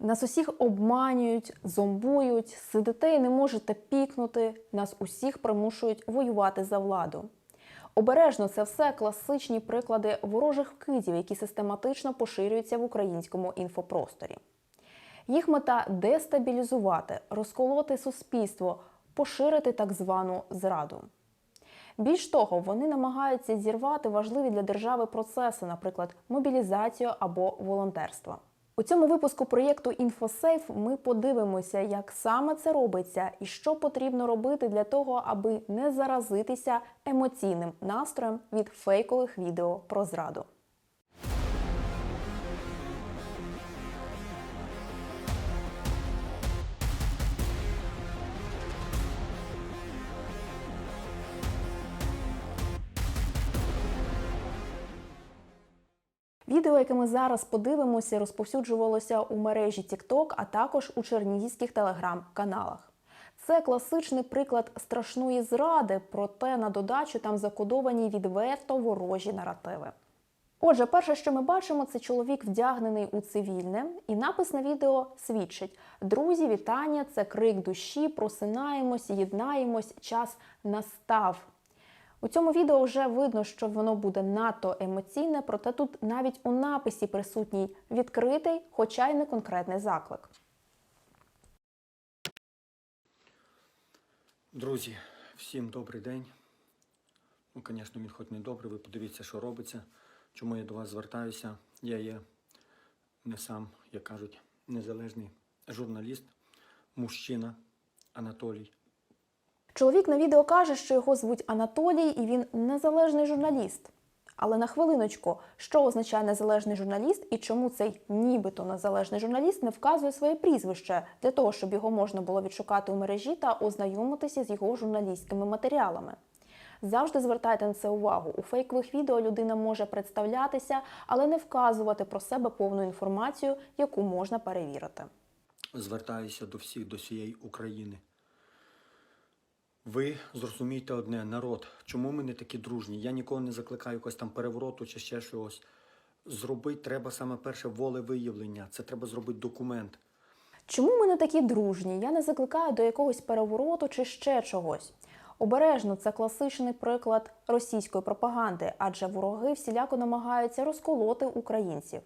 Нас усіх обманюють, зомбують, сидите і не можете пікнути. Нас усіх примушують воювати за владу. Обережно це все класичні приклади ворожих вкидів, які систематично поширюються в українському інфопросторі. Їх мета дестабілізувати, розколоти суспільство, поширити так звану зраду. Більш того, вони намагаються зірвати важливі для держави процеси, наприклад, мобілізацію або волонтерство. У цьому випуску проєкту InfoSafe ми подивимося, як саме це робиться і що потрібно робити для того, аби не заразитися емоційним настроєм від фейкових відео про зраду. Відео, яке ми зараз подивимося, розповсюджувалося у мережі TikTok, а також у чернігівських телеграм-каналах. Це класичний приклад страшної зради, проте на додачу там закодовані відверто ворожі наративи. Отже, перше, що ми бачимо, це чоловік вдягнений у цивільне, і напис на відео свідчить: друзі, вітання, це крик душі, просинаємось, єднаємось, час настав. У цьому відео вже видно, що воно буде надто емоційне, проте тут навіть у написі присутній відкритий, хоча й не конкретний заклик. Друзі, всім добрий день. Ну, звісно, він хоч не добрий, ви подивіться, що робиться. Чому я до вас звертаюся? Я є не сам, як кажуть, незалежний журналіст, мужчина Анатолій. Чоловік на відео каже, що його звуть Анатолій і він незалежний журналіст. Але на хвилиночку, що означає незалежний журналіст і чому цей нібито незалежний журналіст не вказує своє прізвище для того, щоб його можна було відшукати у мережі та ознайомитися з його журналістськими матеріалами. Завжди звертайте на це увагу. У фейкових відео людина може представлятися, але не вказувати про себе повну інформацію, яку можна перевірити. Звертаюся до всіх, до всієї України. Ви зрозумійте одне, народ, чому ми не такі дружні? Я нікого не закликаю якось там перевороту чи ще щось. Зробити треба саме перше волевиявлення. Це треба зробити документ. Чому ми не такі дружні? Я не закликаю до якогось перевороту чи ще чогось. Обережно це класичний приклад російської пропаганди, адже вороги всіляко намагаються розколоти українців.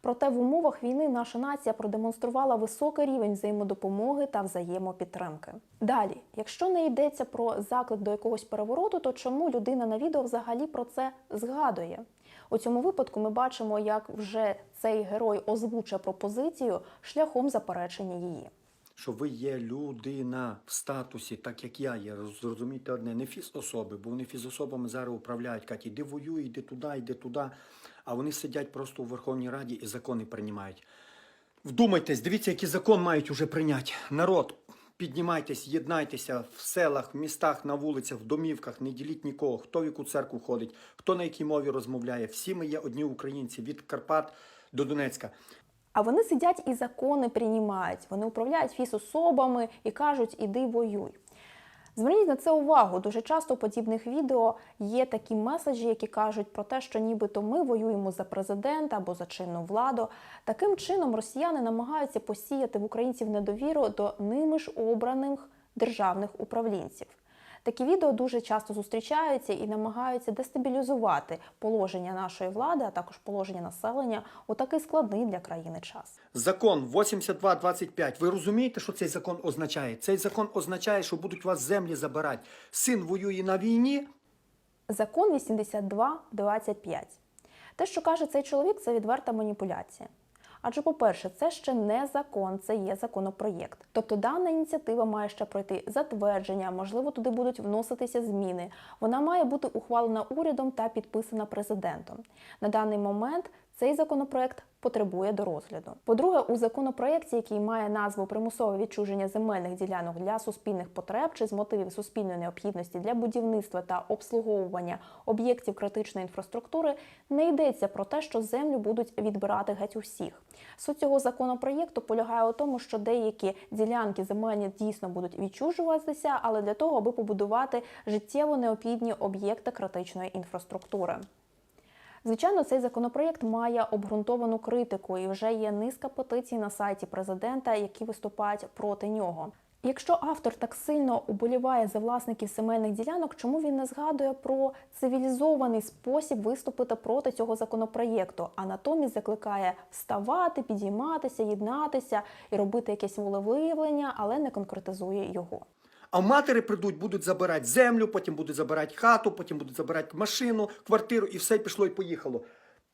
Проте в умовах війни наша нація продемонструвала високий рівень взаємодопомоги та взаємопідтримки. Далі, якщо не йдеться про заклик до якогось перевороту, то чому людина на відео взагалі про це згадує? У цьому випадку ми бачимо, як вже цей герой озвучує пропозицію шляхом заперечення її. Що ви є людина в статусі, так як я є. Зрозумійте одне, не фізособи, бо вони фізособами зараз управляють. Кажуть, іди воюй, іди туди, іди туди. А вони сидять просто у Верховній Раді і закони приймають. Вдумайтесь, дивіться, який закон мають уже прийняти. Народ, піднімайтесь, єднайтеся в селах, в містах, на вулицях, в домівках, не діліть нікого, хто в яку церкву ходить, хто на якій мові розмовляє. Всі ми є одні українці від Карпат до Донецька. А вони сидять і закони приймають. Вони управляють фізособами і кажуть, іди воюй. Зверніть на це увагу. Дуже часто у подібних відео є такі меседжі, які кажуть про те, що нібито ми воюємо за президента або за чинну владу. Таким чином росіяни намагаються посіяти в українців недовіру до ними ж обраних державних управлінців. Такі відео дуже часто зустрічаються і намагаються дестабілізувати положення нашої влади, а також положення населення у такий складний для країни час. Закон 8225. Ви розумієте, що цей закон означає? Цей закон означає, що будуть вас землі забирати. Син воює на війні. Закон 82.25. Те, що каже цей чоловік, це відверта маніпуляція. Адже, по-перше, це ще не закон, це є законопроєкт. Тобто дана ініціатива має ще пройти затвердження, можливо, туди будуть вноситися зміни. Вона має бути ухвалена урядом та підписана президентом. На даний момент цей законопроект потребує до розгляду. По-друге, у законопроєкті, який має назву примусове відчуження земельних ділянок для суспільних потреб чи з мотивів суспільної необхідності для будівництва та обслуговування об'єктів критичної інфраструктури, не йдеться про те, що землю будуть відбирати геть усіх. Суть цього законопроєкту полягає у тому, що деякі ділянки земельні дійсно будуть відчужуватися, але для того, аби побудувати життєво необхідні об'єкти критичної інфраструктури. Звичайно, цей законопроєкт має обґрунтовану критику, і вже є низка петицій на сайті президента, які виступають проти нього. Якщо автор так сильно уболіває за власників земельних ділянок, чому він не згадує про цивілізований спосіб виступити проти цього законопроєкту, а натомість закликає вставати, підійматися, єднатися і робити якесь волевиявлення, але не конкретизує його. А матері прийдуть, будуть забирати землю, потім будуть забирати хату, потім будуть забирати машину, квартиру, і все пішло і поїхало.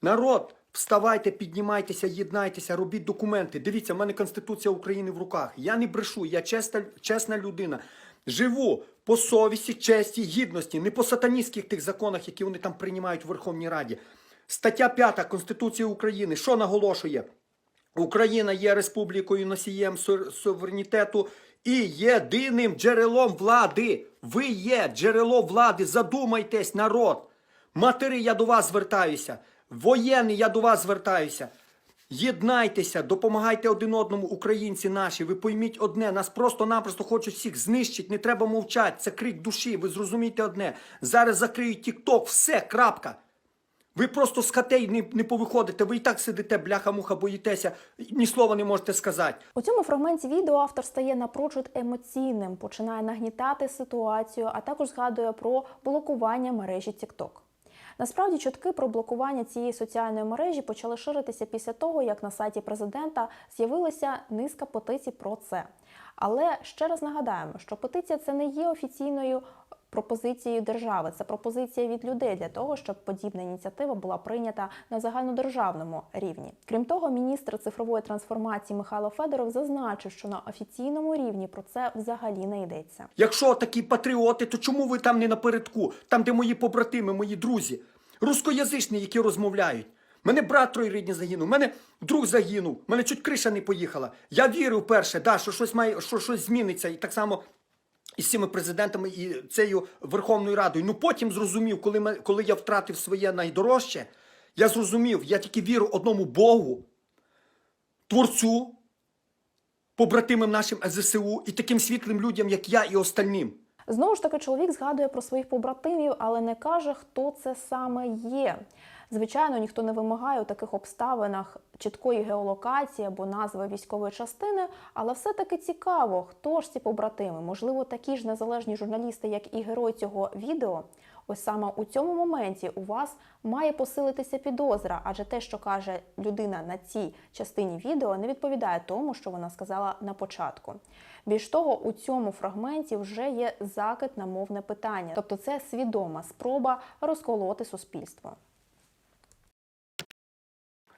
Народ, вставайте, піднімайтеся, єднайтеся, робіть документи. Дивіться, в мене Конституція України в руках. Я не брешу, я чесна, чесна людина. Живу по совісті, честі, гідності, не по сатаністських тих законах, які вони там приймають в Верховній Раді. Стаття 5 Конституції України, що наголошує? Україна є республікою носієм суверенітету і єдиним джерелом влади. Ви є джерело влади. Задумайтесь, народ. Матери, я до вас звертаюся. Воєнний, я до вас звертаюся. Єднайтеся, допомагайте один одному, українці наші. Ви пойміть одне, нас просто-напросто хочуть всіх знищити, не треба мовчати. Це крик душі. Ви зрозумійте одне. Зараз закриють Тік-Ток, все, крапка. Ви просто з хатей не, не повиходите, ви і так сидите, бляха-муха, боїтеся, ні слова не можете сказати. У цьому фрагменті відео автор стає напрочуд емоційним, починає нагнітати ситуацію, а також згадує про блокування мережі TikTok. Насправді, чутки про блокування цієї соціальної мережі почали ширитися після того, як на сайті президента з'явилася низка петицій про це. Але ще раз нагадаємо, що петиція це не є офіційною пропозицією держави, це пропозиція від людей для того, щоб подібна ініціатива була прийнята на загальнодержавному рівні. Крім того, міністр цифрової трансформації Михайло Федоров зазначив, що на офіційному рівні про це взагалі не йдеться. Якщо такі патріоти, то чому ви там не напередку, там, де мої побратими, мої друзі, рускоязичні, які розмовляють? Мене брат троюрідний загинув, мене друг загинув, мене чуть криша не поїхала. Я вірив перше, да, що щось має, що щось зміниться, і так само із цими президентами і цією Верховною Радою. Ну потім зрозумів, коли, ми, коли я втратив своє найдорожче, я зрозумів, я тільки вірю одному Богу, Творцю, побратимам нашим ЗСУ і таким світлим людям, як я і остальним. Знову ж таки, чоловік згадує про своїх побратимів, але не каже, хто це саме є. Звичайно, ніхто не вимагає у таких обставинах чіткої геолокації або назви військової частини, але все-таки цікаво, хто ж ці побратими. Можливо, такі ж незалежні журналісти, як і герой цього відео. Ось саме у цьому моменті у вас має посилитися підозра, адже те, що каже людина на цій частині відео, не відповідає тому, що вона сказала на початку. Більш того, у цьому фрагменті вже є закид на мовне питання, тобто це свідома спроба розколоти суспільство.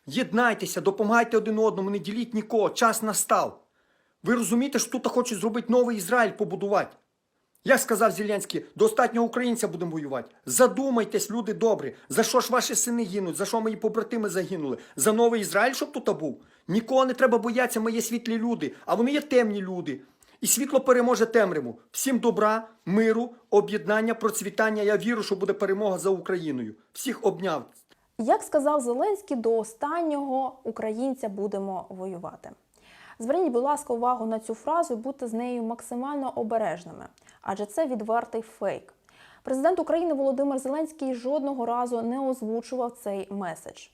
Єднайтеся, допомагайте один одному, не діліть нікого, час настав. Ви розумієте, що тут хочуть зробити новий Ізраїль побудувати? Як сказав Зеленський, до українця будемо воювати. Задумайтесь, люди добрі, за що ж ваші сини гинуть, за що мої побратими загинули? За новий Ізраїль, щоб тут був? Нікого не треба боятися, ми є світлі люди, а вони є темні люди. І світло переможе темряву. Всім добра, миру, об'єднання, процвітання. Я вірю, що буде перемога за Україною. Всіх обняв. Як сказав Зеленський, до останнього українця будемо воювати. Зверніть, будь ласка, увагу на цю фразу і будьте з нею максимально обережними, адже це відвертий фейк. Президент України Володимир Зеленський жодного разу не озвучував цей меседж.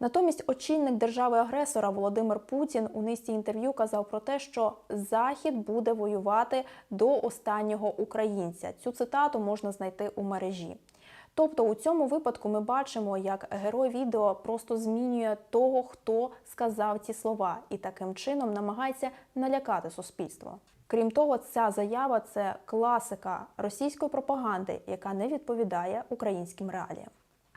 Натомість очільник держави-агресора Володимир Путін у низці інтерв'ю казав про те, що Захід буде воювати до останнього українця. Цю цитату можна знайти у мережі. Тобто у цьому випадку ми бачимо, як герой відео просто змінює того, хто сказав ці слова, і таким чином намагається налякати суспільство. Крім того, ця заява це класика російської пропаганди, яка не відповідає українським реаліям.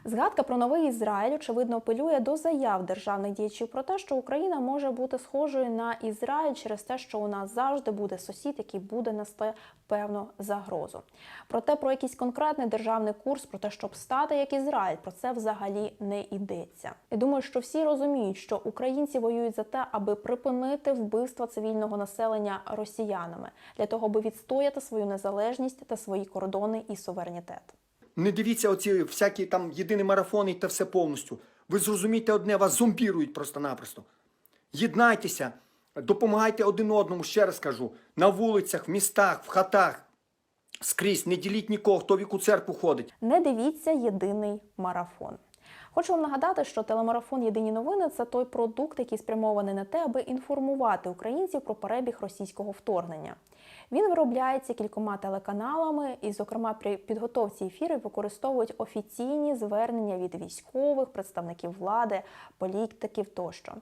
Згадка про новий Ізраїль очевидно апелює до заяв державних діячів про те, що Україна може бути схожою на Ізраїль через те, що у нас завжди буде сусід, який буде нести певну загрозу. Проте про якийсь конкретний державний курс, про те, щоб стати як Ізраїль, про це взагалі не йдеться. Я думаю, що всі розуміють, що українці воюють за те, аби припинити вбивство цивільного населення росіянами для того, аби відстояти свою незалежність та свої кордони і суверенітет. Не дивіться оці всякі там єдині марафони та все повністю. Ви зрозумієте одне, вас зомбірують просто-напросто. Єднайтеся, допомагайте один одному, ще раз кажу, на вулицях, в містах, в хатах. Скрізь, не діліть нікого, хто в яку церкву ходить. Не дивіться єдиний марафон. Хочу вам нагадати, що телемарафон Єдині новини це той продукт, який спрямований на те, аби інформувати українців про перебіг російського вторгнення. Він виробляється кількома телеканалами, і, зокрема, при підготовці ефірів використовують офіційні звернення від військових, представників влади, політиків тощо.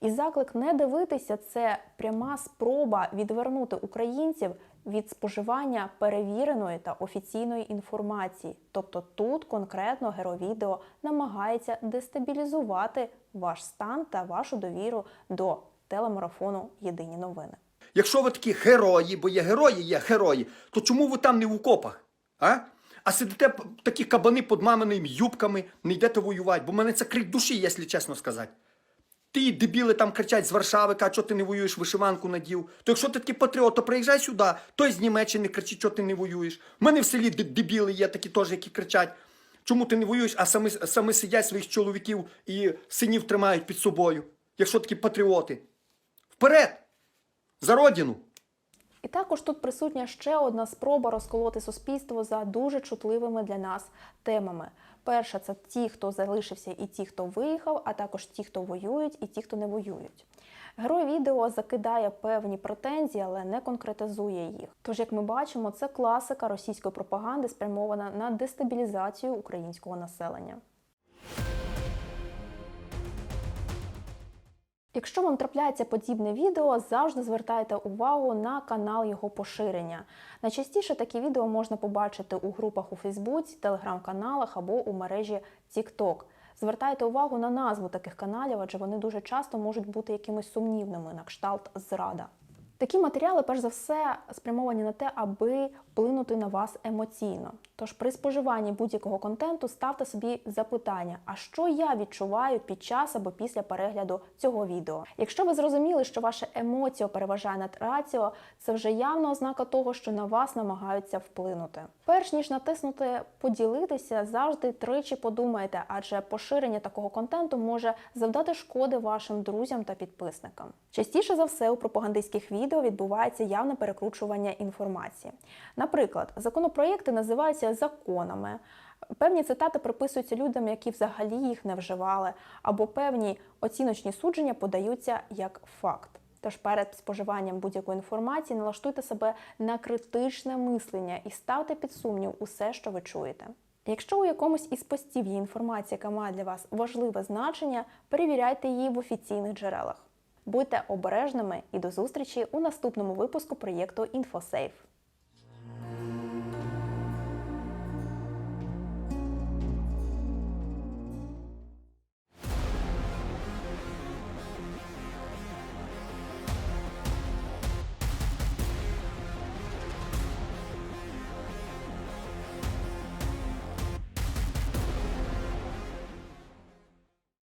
І заклик не дивитися це пряма спроба відвернути українців від споживання перевіреної та офіційної інформації. Тобто тут конкретно геровідео намагається дестабілізувати ваш стан та вашу довіру до телемарафону Єдині новини. Якщо ви такі герої, бо є герої, є герої, то чому ви там не в окопах? А? А сидите такі кабани під маминими юбками, не йдете воювати, бо в мене це крик душі, якщо чесно сказати. Ті дебіли там кричать з Варшави, кажуть, що ти не воюєш, вишиванку надів. То якщо ти такий патріот, то приїжджай сюди, той з Німеччини кричить, що ти не воюєш. У мене в селі дебіли є такі теж, які кричать, чому ти не воюєш, а самі, самі сидять своїх чоловіків і синів тримають під собою. Якщо такі патріоти. Вперед! За родину! І також тут присутня ще одна спроба розколоти суспільство за дуже чутливими для нас темами. Перша це ті, хто залишився, і ті, хто виїхав, а також ті, хто воюють, і ті, хто не воюють. Герой відео закидає певні претензії, але не конкретизує їх. Тож, як ми бачимо, це класика російської пропаганди, спрямована на дестабілізацію українського населення. Якщо вам трапляється подібне відео, завжди звертайте увагу на канал його поширення. Найчастіше такі відео можна побачити у групах у Фейсбуці, телеграм-каналах або у мережі TikTok. Звертайте увагу на назву таких каналів, адже вони дуже часто можуть бути якимись сумнівними, на кшталт зрада. Такі матеріали, перш за все, спрямовані на те, аби вплинути на вас емоційно. Тож при споживанні будь-якого контенту ставте собі запитання: а що я відчуваю під час або після перегляду цього відео? Якщо ви зрозуміли, що ваша емоція переважає над раціо, це вже явна ознака того, що на вас намагаються вплинути. Перш ніж натиснути поділитися, завжди тричі подумайте, адже поширення такого контенту може завдати шкоди вашим друзям та підписникам. Частіше за все у пропагандистських відео відбувається явне перекручування інформації. Наприклад, законопроєкти називаються законами. Певні цитати приписуються людям, які взагалі їх не вживали, або певні оціночні судження подаються як факт. Тож перед споживанням будь-якої інформації налаштуйте себе на критичне мислення і ставте під сумнів усе, що ви чуєте. Якщо у якомусь із постів є інформація, яка має для вас важливе значення, перевіряйте її в офіційних джерелах. Будьте обережними і до зустрічі у наступному випуску проєкту InfoSafe.